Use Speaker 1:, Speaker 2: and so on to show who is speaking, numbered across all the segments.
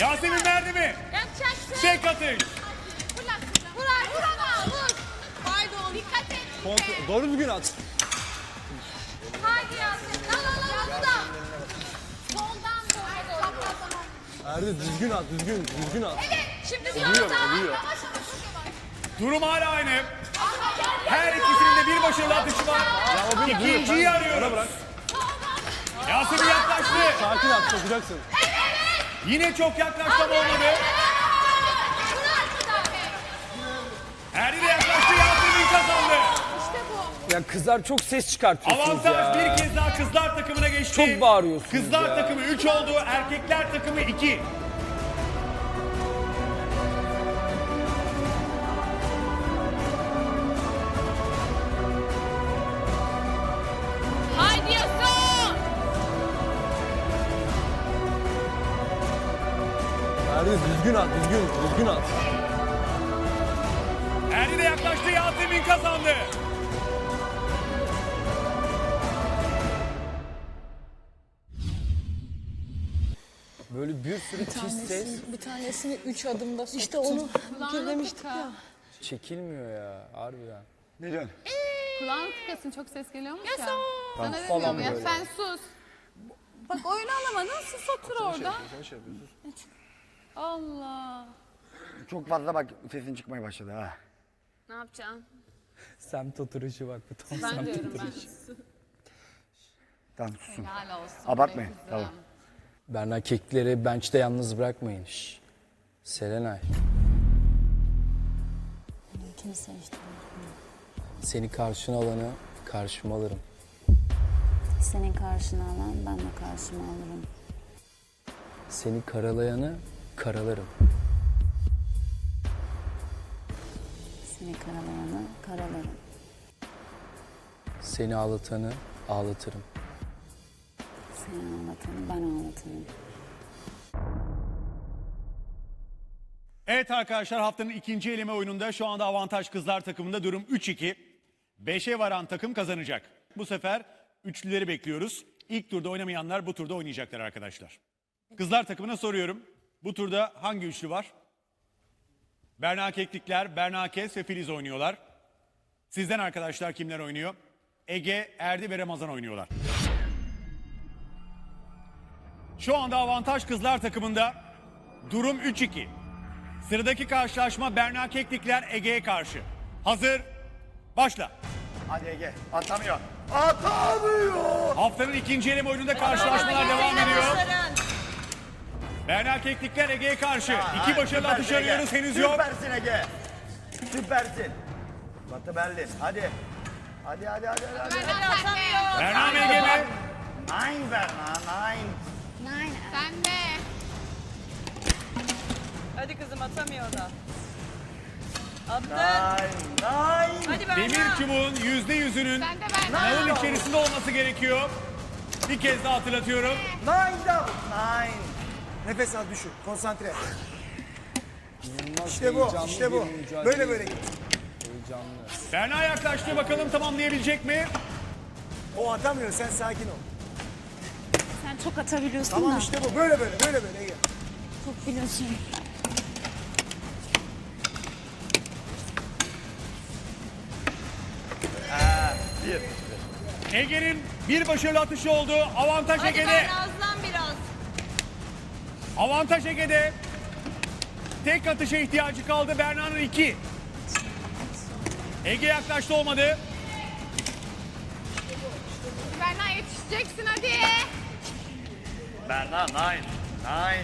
Speaker 1: Yasemin verdi mi?
Speaker 2: Yapacaksın.
Speaker 1: Tek atış.
Speaker 2: Fırlat. Vur vur ama vur. Pardon. Dikkat et.
Speaker 3: Kontrol, doğru düzgün at.
Speaker 2: Haydi Yasemin. Al al al. al da. Soldan doğru.
Speaker 3: Erdi düzgün at, düzgün, düzgün at.
Speaker 2: Evet. Şimdi
Speaker 3: Oluyor,
Speaker 2: soldan.
Speaker 3: oluyor.
Speaker 2: Yavaş yavaş. çok yavaş.
Speaker 1: Durum hala aynı. Her ikisinin de bir başarılı atışı var. İkinciyi arıyoruz.
Speaker 3: bana bırak.
Speaker 1: Yasemin yaklaştı.
Speaker 3: Sakin at, sokacaksın.
Speaker 1: Yine çok yaklaştı ama olmadı. Erdi de yaklaştı. Yasemin kazandı.
Speaker 2: İşte bu.
Speaker 4: Ya kızlar çok ses çıkartıyorsunuz
Speaker 1: Avantaj
Speaker 4: ya.
Speaker 1: bir kez daha kızlar takımına geçti.
Speaker 4: Çok bağırıyorsunuz
Speaker 1: Kızlar
Speaker 4: ya.
Speaker 1: takımı 3 oldu. Erkekler takımı 2.
Speaker 3: düzgün at, düzgün, düzgün at.
Speaker 1: Erdi de yaklaştı. Yasemin kazandı.
Speaker 4: Böyle bir sürü tiz ses
Speaker 5: Bir tanesini üç adımda soktum. İşte onu demiştik ya.
Speaker 4: çekilmiyor ya harbiden.
Speaker 6: Ne diyorsun?
Speaker 7: Kulağın tıkasın çok ses geliyormuş ya. Sana
Speaker 4: falan
Speaker 7: demiyorum ya
Speaker 4: böyle.
Speaker 7: sen sus. Bak oyunu alamadın sus otur orada. Allah.
Speaker 6: Çok fazla bak sesin çıkmaya başladı ha.
Speaker 7: Ne yapacaksın?
Speaker 4: Semt oturuşu bak bu tam
Speaker 7: Ben
Speaker 4: semt
Speaker 7: diyorum ben.
Speaker 4: oturuşu.
Speaker 6: Tamam susun.
Speaker 7: Helal olsun.
Speaker 6: Abartmayın,
Speaker 7: kızım.
Speaker 6: tamam.
Speaker 4: Berna kekleri bench'te yalnız bırakmayın. Şş. Serenay
Speaker 5: Kimse işte.
Speaker 4: seni karşına alanı karşıma alırım.
Speaker 5: Senin karşına alan ben de karşıma alırım.
Speaker 4: Seni karalayanı karalarım.
Speaker 5: Seni karalayanı karalarım.
Speaker 4: Seni ağlatanı ağlatırım.
Speaker 5: Seni ağlatanı ben ağlatırım.
Speaker 1: Evet arkadaşlar haftanın ikinci eleme oyununda şu anda avantaj kızlar takımında durum 3-2. 5'e varan takım kazanacak. Bu sefer üçlüleri bekliyoruz. İlk turda oynamayanlar bu turda oynayacaklar arkadaşlar. Kızlar takımına soruyorum. Bu turda hangi üçlü var? Berna Keklikler, Berna Kes ve Filiz oynuyorlar. Sizden arkadaşlar kimler oynuyor? Ege, Erdi ve Ramazan oynuyorlar. Şu anda avantaj kızlar takımında durum 3-2. Sıradaki karşılaşma Berna Keklikler Ege'ye karşı. Hazır, başla.
Speaker 6: Hadi Ege. Atamıyor. Atamıyor.
Speaker 1: Haftanın ikinci eleme oyununda karşılaşmalar devam ediyor. Berna Keklikler Ege'ye karşı. İki başarılı atış
Speaker 6: Süpersin Ege.
Speaker 1: arıyoruz henüz yok.
Speaker 6: Süpersin Ege. Süpersin. Batı Berlin. Hadi. Hadi hadi hadi hadi. hadi.
Speaker 1: Berna mı Ege mi?
Speaker 6: Nine Berna, nine.
Speaker 7: Sen de.
Speaker 8: Hadi kızım atamıyor da.
Speaker 6: Nine, nine.
Speaker 8: Hadi Berna.
Speaker 1: Demir çubuğun yüzde yüzünün nalın içerisinde olması gerekiyor. Bir kez daha hatırlatıyorum.
Speaker 6: Nine double. Nine.
Speaker 9: Nefes al düşün. Konsantre.
Speaker 4: İnanılmaz
Speaker 9: İşte bu,
Speaker 4: heyecanlı
Speaker 9: işte bu.
Speaker 4: bir mücadele.
Speaker 9: Böyle böyle git.
Speaker 4: Heyecanlı.
Speaker 1: Berna yaklaştı bakalım tamamlayabilecek mi?
Speaker 9: O atamıyor. Sen sakin ol.
Speaker 5: Sen çok atabiliyorsun
Speaker 9: Tamam
Speaker 5: da.
Speaker 9: işte bu. Böyle böyle böyle böyle. Ege.
Speaker 5: Çok biliyorsun.
Speaker 1: Ege'nin bir başarılı atışı oldu. Avantaj
Speaker 8: Hadi
Speaker 1: Ege'de.
Speaker 8: Berna.
Speaker 1: Avantaj Ege'de. Tek atışa ihtiyacı kaldı. Berna'nın iki. Ege yaklaştı olmadı.
Speaker 7: Berna yetişeceksin hadi.
Speaker 6: Berna, nine. Nine.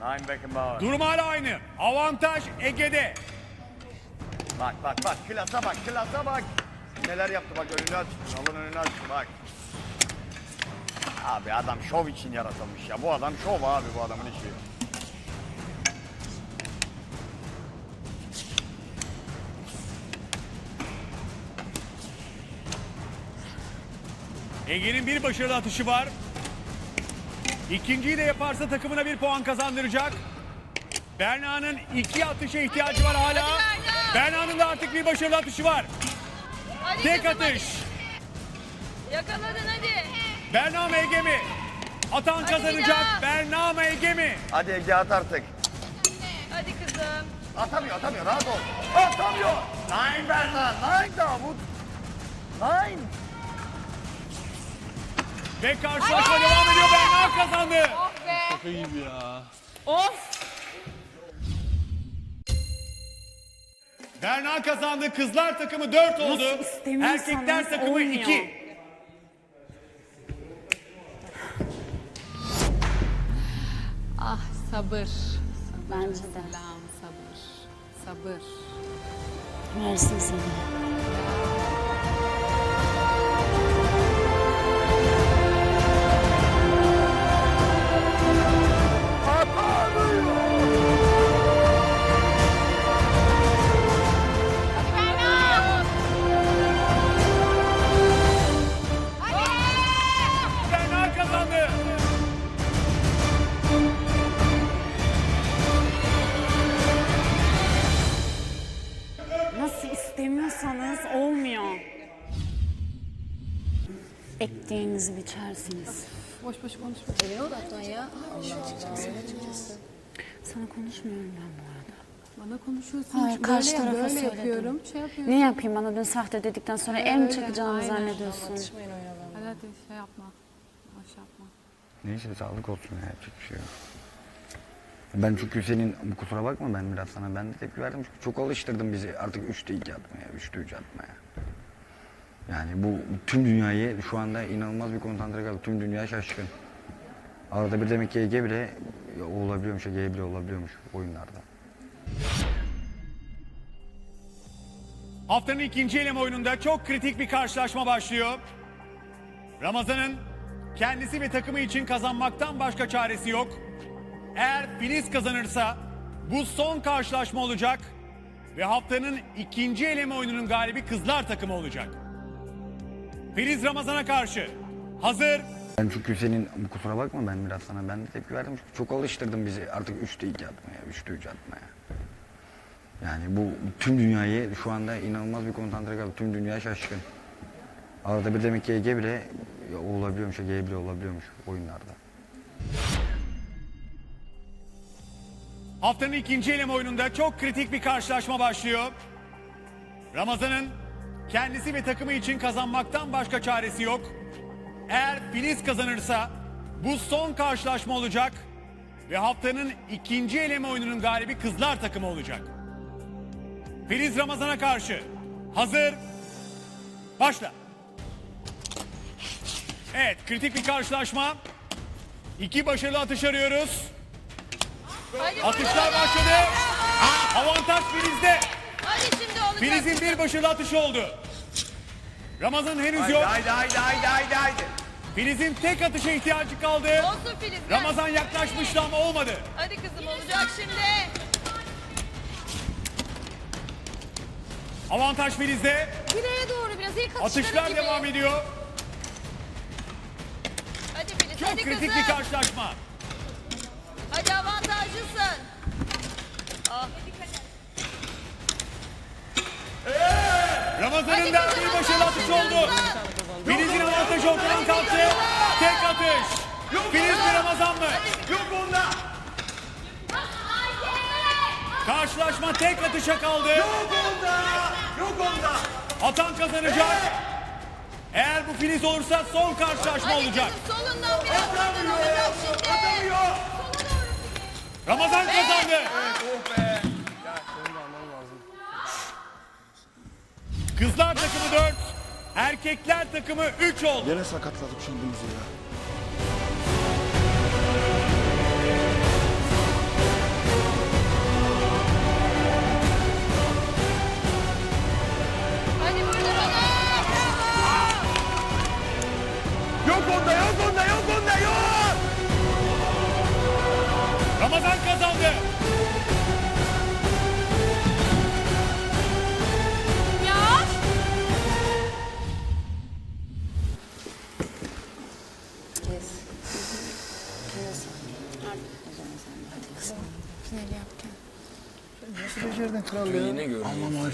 Speaker 6: Nine Beckenbauer.
Speaker 1: Durum hala aynı. Avantaj Ege'de.
Speaker 6: Bak bak bak klasa bak klasa bak. Neler yaptı bak önünü açtı. Alın önünü açtı bak. Abi adam şov için yaratılmış ya. Bu adam şov abi bu adamın işi.
Speaker 1: Ege'nin bir başarılı atışı var. İkinciyi de yaparsa takımına bir puan kazandıracak. Berna'nın iki atışa ihtiyacı var hala.
Speaker 8: Berna.
Speaker 1: Berna'nın da artık bir başarılı atışı var.
Speaker 8: Hadi
Speaker 1: Tek
Speaker 8: kızım, hadi.
Speaker 1: atış.
Speaker 8: Yakaladın hadi.
Speaker 1: Berna mı Ege mi? Atan kazanacak.
Speaker 8: Ege.
Speaker 1: Berna mı Ege mi?
Speaker 6: Hadi Ege at artık.
Speaker 8: Hadi kızım.
Speaker 6: Atamıyor atamıyor rahat ol. Atamıyor. Nine Berna. Nine Davut. Nine.
Speaker 1: Ve karşılaşma devam ediyor. Berna kazandı.
Speaker 3: Şaka gibi ya.
Speaker 1: Berna kazandı. Kızlar takımı 4 oldu. Erkekler takımı
Speaker 5: olmuyor.
Speaker 1: 2.
Speaker 7: Ah sabır.
Speaker 5: Bence de.
Speaker 7: Selam sabır. Sabır.
Speaker 5: Versin seni. Ektiğinizi biçersiniz.
Speaker 7: Boş boş konuşma. Evine odaklan ya.
Speaker 5: Sana konuşmuyorum ben bu arada.
Speaker 7: Bana konuşuyorsun.
Speaker 5: Hayır,
Speaker 7: Böyle
Speaker 5: karşı
Speaker 7: yap,
Speaker 5: tarafa
Speaker 7: Böyle
Speaker 5: söyledim.
Speaker 7: yapıyorum. Şey yapıyorum.
Speaker 5: Ne yapayım bana dün sahte dedikten sonra el mi
Speaker 7: Öyle,
Speaker 5: çakacağını
Speaker 7: aynen.
Speaker 5: zannediyorsun?
Speaker 7: Hadi hadi şey yapma. Boş yapma.
Speaker 10: Neyse sağlık olsun ya yapacak bir şey yok. Ben çünkü senin bu kusura bakma ben biraz sana ben de tepki verdim çünkü çok alıştırdın bizi artık 3'te 2 atmaya, 3'te 3 atmaya. Yani bu tüm dünyayı şu anda inanılmaz bir konsantre kaldı. Tüm dünya şaşkın. Arada bir demek ki Ege bile olabiliyormuş, Ege bile olabiliyormuş oyunlarda.
Speaker 1: Haftanın ikinci eleme oyununda çok kritik bir karşılaşma başlıyor. Ramazan'ın kendisi ve takımı için kazanmaktan başka çaresi yok. Eğer Filiz kazanırsa bu son karşılaşma olacak ve haftanın ikinci eleme oyununun galibi kızlar takımı olacak. Filiz Ramazan'a karşı hazır.
Speaker 10: Ben çünkü senin bu kusura bakma ben biraz sana ben de tepki verdim çünkü çok alıştırdın bizi artık 3'te 2 atmaya, 3'te 3 atmaya. Yani bu tüm dünyayı şu anda inanılmaz bir konsantre kaldı. Tüm dünya şaşkın. Arada bir demek ki Ege bile olabiliyormuş, Ege bile olabiliyormuş oyunlarda.
Speaker 1: Haftanın ikinci eleme oyununda çok kritik bir karşılaşma başlıyor. Ramazan'ın kendisi ve takımı için kazanmaktan başka çaresi yok. Eğer Filiz kazanırsa bu son karşılaşma olacak ve haftanın ikinci eleme oyununun galibi kızlar takımı olacak. Filiz Ramazan'a karşı hazır. Başla. Evet kritik bir karşılaşma. İki başarılı atış arıyoruz.
Speaker 8: Hadi
Speaker 1: Atışlar başladı. Avantaj Filiz'de. Filiz'in bir başarılı atışı oldu. Ramazan henüz
Speaker 6: Haydi
Speaker 1: yok.
Speaker 6: haydi haydi haydi haydi. haydi.
Speaker 1: Filiz'in tek atışa ihtiyacı kaldı.
Speaker 8: Olsun Filiz. gel.
Speaker 1: Ramazan yaklaşmıştı ama olmadı.
Speaker 8: Hadi kızım olacak şimdi.
Speaker 1: Avantaj Filiz'de.
Speaker 2: Direğe doğru biraz ilk atışları
Speaker 1: Atışlar
Speaker 2: gibi.
Speaker 1: devam ediyor.
Speaker 8: Hadi Filiz
Speaker 1: Çok
Speaker 8: hadi
Speaker 1: kritik
Speaker 8: kızım.
Speaker 1: bir karşılaşma.
Speaker 8: Hadi avantajlısın. Ah.
Speaker 1: Ramazan'ın
Speaker 8: Hadi
Speaker 1: da
Speaker 8: kızım,
Speaker 1: bir başarılı atışı oldu. Avantajı ortadan kalktı. Tek atış. Filiz mi Ramazan mı?
Speaker 6: Yok onda.
Speaker 1: Karşılaşma tek atışa kaldı.
Speaker 6: Yok onda. Yok onda.
Speaker 1: Atan kazanacak. Eğer bu Filiz olursa son karşılaşma olacak.
Speaker 8: solundan biraz şimdi.
Speaker 6: Atamıyor.
Speaker 1: Ramazan kazandı.
Speaker 6: Oh be.
Speaker 1: Kızlar takımı 4, erkekler takımı 3 oldu.
Speaker 11: Gene sakatladık şimdi bizi ya.
Speaker 8: Hadi burada bana.
Speaker 6: Yok onda yok onda yok onda yok.
Speaker 1: Ramazan kazandı.
Speaker 9: Becerden kral ya.
Speaker 3: Yine gördüm.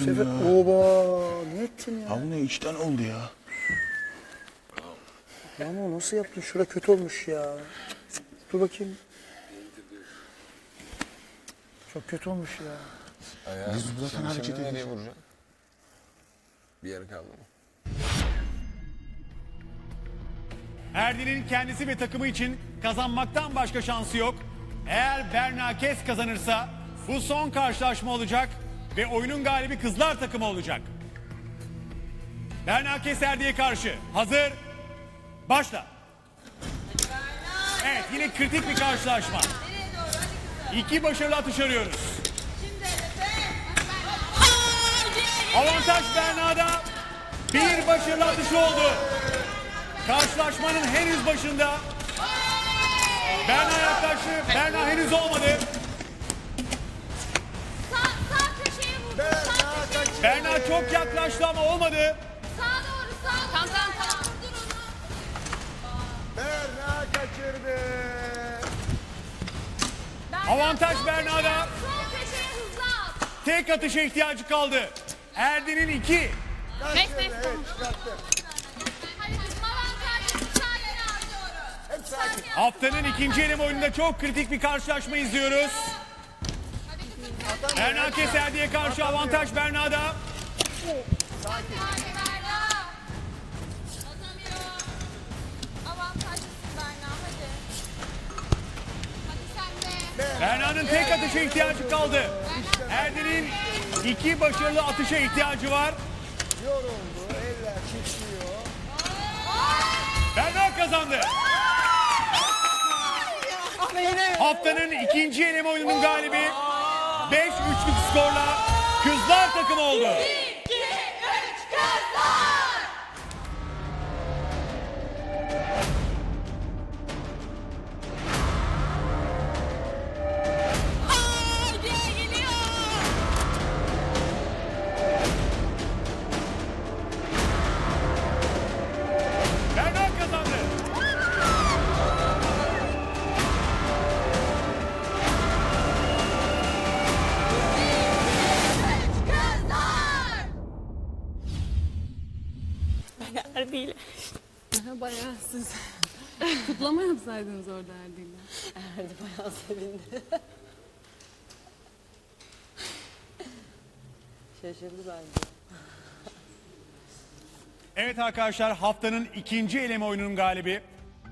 Speaker 9: Sefer oba ne ettin ya?
Speaker 11: Ya bu ne içten oldu ya.
Speaker 9: Ama nasıl yaptın? Şura kötü olmuş ya. Dur bakayım. Çok kötü olmuş ya.
Speaker 11: Biz zaten hareket
Speaker 3: Nereye
Speaker 11: ediyoruz.
Speaker 3: vuracağım? Bir yer kaldı mı?
Speaker 1: Erdin'in kendisi ve takımı için kazanmaktan başka şansı yok. Eğer Berna Kes kazanırsa bu son karşılaşma olacak ve oyunun galibi kızlar takımı olacak. Berna Kes Erdi'ye karşı. Hazır. Başla. Evet yine kritik bir karşılaşma. İki başarılı atış arıyoruz. Avantaj Berna'da. Bir başarılı atış oldu. Karşılaşmanın henüz başında. Berna yaklaştı. Berna henüz olmadı. Berna çok yaklaştı ama olmadı.
Speaker 8: Sağa doğru sağa. Tamam tamam tamam. Dur onu.
Speaker 6: Berna kaçırdı.
Speaker 1: Avantaj
Speaker 8: sol
Speaker 1: Berna'da.
Speaker 8: köşeye, Sol köşeye hızlı at.
Speaker 1: Tek atışa ihtiyacı kaldı. Erdin'in iki.
Speaker 8: Beş beş
Speaker 6: Evet çıkarttı.
Speaker 1: Haftanın ikinci eleme oyununda çok kritik bir karşılaşma izliyoruz. Berna Keser diye karşı avantaj Berna'da.
Speaker 8: De.
Speaker 1: Berna'nın tek atışa ihtiyacı kaldı. Erdin'in iki başarılı atışa ihtiyacı var.
Speaker 6: Yoruldu. Eller titriyor.
Speaker 1: Berna kazandı. Haftanın ikinci eleme oyununun galibi 5-3'lük skorla kızlar takımı oldu.
Speaker 7: Erdi'yle. Bayağı siz kutlama yapsaydınız orada Erdi'yle.
Speaker 2: Erdi bayağı sevindi. Şaşırdı bence.
Speaker 1: Evet arkadaşlar haftanın ikinci eleme oyununun galibi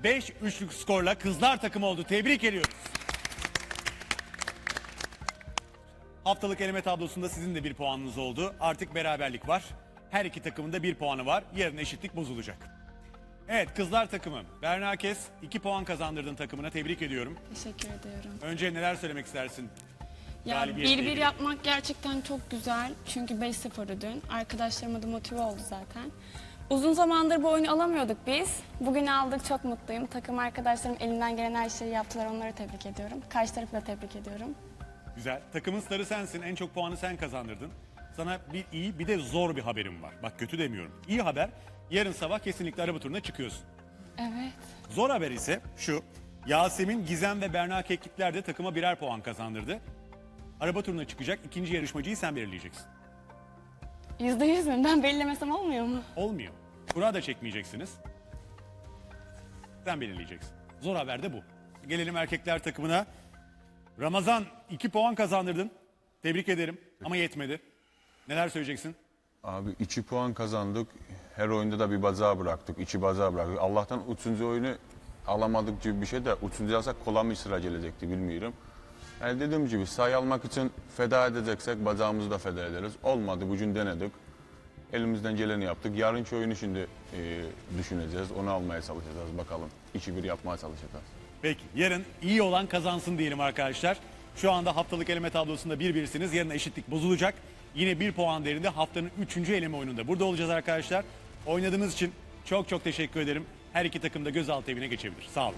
Speaker 1: 5-3'lük skorla kızlar takımı oldu. Tebrik ediyoruz. Haftalık eleme tablosunda sizin de bir puanınız oldu. Artık beraberlik var. Her iki takımın da bir puanı var. Yarın eşitlik bozulacak. Evet kızlar takımı. Berna Kes 2 puan kazandırdın takımına. Tebrik ediyorum.
Speaker 7: Teşekkür ediyorum.
Speaker 1: Önce neler söylemek istersin?
Speaker 7: Ya
Speaker 1: Galibiyetle
Speaker 7: 1-1
Speaker 1: ilgili.
Speaker 7: yapmak gerçekten çok güzel. Çünkü 5-0'ı dün. Arkadaşlarıma da motive oldu zaten. Uzun zamandır bu oyunu alamıyorduk biz. Bugün aldık çok mutluyum. Takım arkadaşlarım elinden gelen her şeyi yaptılar. Onları tebrik ediyorum. Karşı tarafı da tebrik ediyorum.
Speaker 1: Güzel. Takımın starı sensin. En çok puanı sen kazandırdın. Sana bir iyi bir de zor bir haberim var. Bak kötü demiyorum. İyi haber. Yarın sabah kesinlikle araba turuna çıkıyorsun.
Speaker 7: Evet.
Speaker 1: Zor haber ise şu. Yasemin, Gizem ve Berna Keklikler de takıma birer puan kazandırdı. Araba turuna çıkacak. ikinci yarışmacıyı sen belirleyeceksin.
Speaker 7: Yüzde yüz mü? Ben belirlemesem olmuyor mu?
Speaker 1: Olmuyor. Kura da çekmeyeceksiniz. Sen belirleyeceksin. Zor haber de bu. Gelelim erkekler takımına. Ramazan 2 puan kazandırdın. Tebrik ederim ama yetmedi. Neler söyleyeceksin?
Speaker 12: Abi iki puan kazandık. Her oyunda da bir bazağı bıraktık. içi bazağı bıraktık. Allah'tan üçüncü oyunu alamadık gibi bir şey de üçüncü alsak kola mı sıra gelecekti bilmiyorum. Yani dediğim gibi sayı almak için feda edeceksek bacağımızı da feda ederiz. Olmadı bugün denedik. Elimizden geleni yaptık. Yarınki oyunu şimdi e, düşüneceğiz. Onu almaya çalışacağız bakalım. 2-1 yapmaya çalışacağız.
Speaker 1: Peki yarın iyi olan kazansın diyelim arkadaşlar. Şu anda haftalık eleme tablosunda bir birsiniz. Yarın eşitlik bozulacak. Yine bir puan değerinde haftanın üçüncü eleme oyununda. Burada olacağız arkadaşlar. Oynadığınız için çok çok teşekkür ederim. Her iki takım da gözaltı evine geçebilir. Sağ olun.